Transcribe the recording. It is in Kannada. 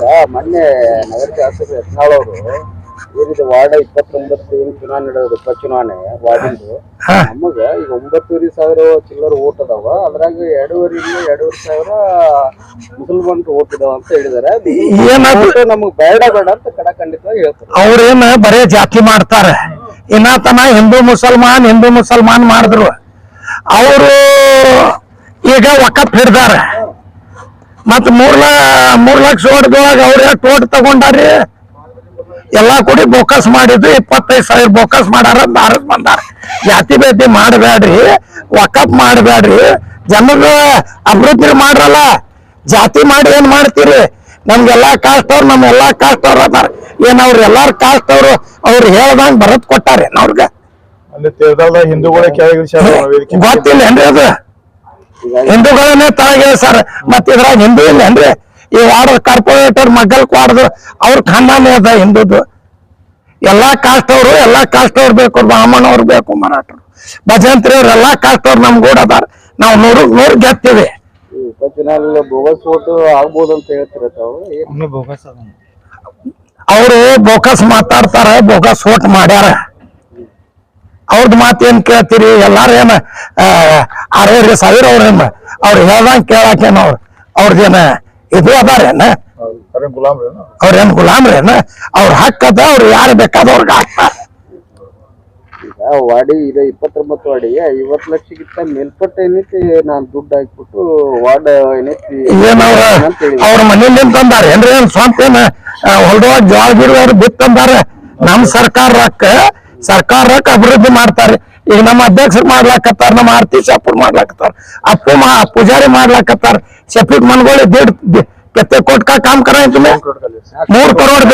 ಈಗ ಮೊನ್ನೆ ನಗರ ಶಾಸಕರು ಯತ್ನಾಳ್ ಅವರು ಏನಿದೆ ವಾರ್ಡ್ ಇಪ್ಪತ್ತೊಂಬತ್ತು ಏನು ಚುನಾವಣೆ ನಡೆಯೋದು ಉಪಚುನಾವಣೆ ವಾರ್ಡಿಂದು. ನಮಗ ಈಗ ಒಂಬತ್ತೂವರೆ ಸಾವಿರ ಚಿಲ್ಲರ್ ಓಟ್ ಅದಾವ. ಅದ್ರಾಗ ಎರಡೂವರೆಯಿಂದ ಎರಡೂವರೆ ಸಾವಿರ ಮುಸಲ್ಮಾನ್ರು ಓಟ್ ಇದಾವ ಅಂತ ಹೇಳಿದಾರೆ. ಏನದು? ನಮಗೆ ಬೇಡ ಬೇಡ ಅಂತ ಕಡ ಖಂಡಿತವಾಗಿ ಹೇಳ್ತಾರೆ ಅವ್ರೇನ ಬರೇ ಜಾತಿ ಮಾಡ್ತಾರೆ. ಇನ್ನಾತನ ಹಿಂದೂ ಮುಸಲ್ಮಾನ್ ಹಿಂದೂ ಮುಸಲ್ಮಾನ್ ಮಾಡಿದ್ರು. ಅವರು ಈಗ ವಕಫ್ ಹಿಡ್ದಾರ. ಮತ್ ಮೂರ್ ಲ ಮೂರ್ ಲಕ್ಷ ಹೊಡೆದೊಳಗ ಅವ್ರ ತೋಟ ತಗೊಂಡಾರಿ? ಎಲ್ಲಾ ಕೂಡಿ ಬೋಕಸ್ ಮಾಡಿದ್ದು ಇಪ್ಪತ್ತೈದು ಸಾವಿರ ಬೋಕಸ್ ಮಾಡಾರ ಆರಿಸ್ ಬಂದಾರ. ಜಾತಿ ಭೇಟಿ ಮಾಡಬೇಡ್ರಿ ವಕಪ್ ಮಾಡಬೇಡ್ರಿ ಜನರ ಅಭಿವೃದ್ಧಿ ಮಾಡ್ರಲ್ಲ. ಜಾತಿ ಮಾಡಿ ಏನ್ ಮಾಡ್ತೀರಿ? ನಮ್ಗೆಲ್ಲಾ ಕಾಸ್ಟ್ ಅವ್ರು ನಮ್ ಎಲ್ಲಾ ಕಾಸ್ಟ್ ಅವ್ರು ಅದಾರ. ಏನ್ ಅವ್ರ ಎಲ್ಲಾರು ಕಾಸ್ಟ್ ಅವ್ರು ಅವ್ರು ಹೇಳ್ದಂಗ್ ಬರತ್ ಕೊಟ್ಟಾರೆ ಅವ್ರಿಗೆ ಗೊತ್ತಿಲ್ಲ ಏನ್ರಿ ಅದು? ಹಿಂದೂಗಳನ್ನೇ ತಳಗೆ ಸರ್. ಮತ್ ಇದ್ರಾಗ ಹಿಂದೂ ಇಲ್ಲ ಅಂದ್ರೆ ಈ ವಾರ್ಡ್ ಕಾರ್ಪೊರೇಟರ್ ಮಗ್ಗಲ್ ವಾರ್ಡ್ ಅವ್ರ ಖಂಡಾನೇ ಅದ ಹಿಂದೂದು. ಎಲ್ಲಾ ಕಾಸ್ಟ್ ಅವರು ಎಲ್ಲಾ ಕಾಸ್ಟ್ ಅವ್ರು ಬೇಕು ಬ್ರಾಹ್ಮಣ ಅವ್ರು ಬೇಕು ಮರಾಠರು ಭಜಂತ್ರಿ ಅವ್ರು ಎಲ್ಲಾ ಕಾಸ್ಟ್ ಅವ್ರು ನಮ್ ಕೂಡ ಅದಾರ. ನಾವು ನೂರು ನೂರು ಗೆತ್ತೀವಿ ಅವರು ಬೋಕಸ್ ಮಾತಾಡ್ತಾರ ಬೋಕಸ್ ಓಟ್ ಮಾಡ್ಯಾರ. ಅವ್ರದ್ ಮಾತ್ ಏನ್ ಕೇಳ್ತೀರಿ? ಎಲ್ಲಾರು ಆರೇಳು ಸಾವಿರ ಅವ್ರ ಅವ್ರು ಹೇಳ್ದಂಗ್ ಕೇಳಾಕೇನ ಅವ್ರ? ಅವ್ರದೇನ ಇದು ಅದಾರೇನ? ಅವ್ರೇನ್ ಗುಲಾಮ್ರೇನ? ಅವ್ರ ಹಕ್ಕದ ಅವ್ರು ಯಾರು ಬೇಕಾದವ್ರಿಗೆ ಹಾಕ್ತಾರ. ವಾಡಿ ಇದೆ ಇಪ್ಪತ್ತೊಂಬತ್ತು ವಾಡಿ ಐವತ್ತು ಲಕ್ಷಕ್ಕಿಂತ ಮೇಲ್ಪಟ್ಟ ಏನೈತಿ ನಾನ್ ದುಡ್ಡು ಹಾಕ್ಬಿಟ್ಟು ವಾರ್ಡ್ ಏನೈತಿ ಏನ್ ಅವ್ರ? ಮನೆಯಿಂದ ತಂದಾರ. ಏನ್ರಿ ಏನ್ ಸ್ವಂತ ಏನ? ಹೊಲ್ದೊಳಗ್ ಜೋಳ ಬಿಡುವ ಅವ್ರು ಬಿತ್ತಂದಾರ. ನಮ್ ಸರ್ಕಾರ ರೊಕ್ಕ ಸರ್ಕಾರ ರೊಕ್ಕ ಅಭಿವೃದ್ಧಿ ಮಾಡ್ತಾರೆ. ಈಗ ನಮ್ಮ ಅಧ್ಯಕ್ಷರು ಮಾಡ್ಲಾಕತ್ತಾರ ನಮ್ಮ ಆರ್ತಿ ಶಾಪುರ್ ಮಾಡ್ಲಾಕತ್ತಾರ ಅಪ್ಪು ಮಾ ಪೂಜಾರಿ ಮಾಡ್ಲಾಕತ್ತಾರ. ಶಫೀಕ್ ಮನ್ಗೋಳಿ ದೇಡ್ ಕೆತ್ತೆ ಕೋಟ್ ಕಾ ಕಾಮ್ ಕರ ಮೂರ್ ಕರೋಡ್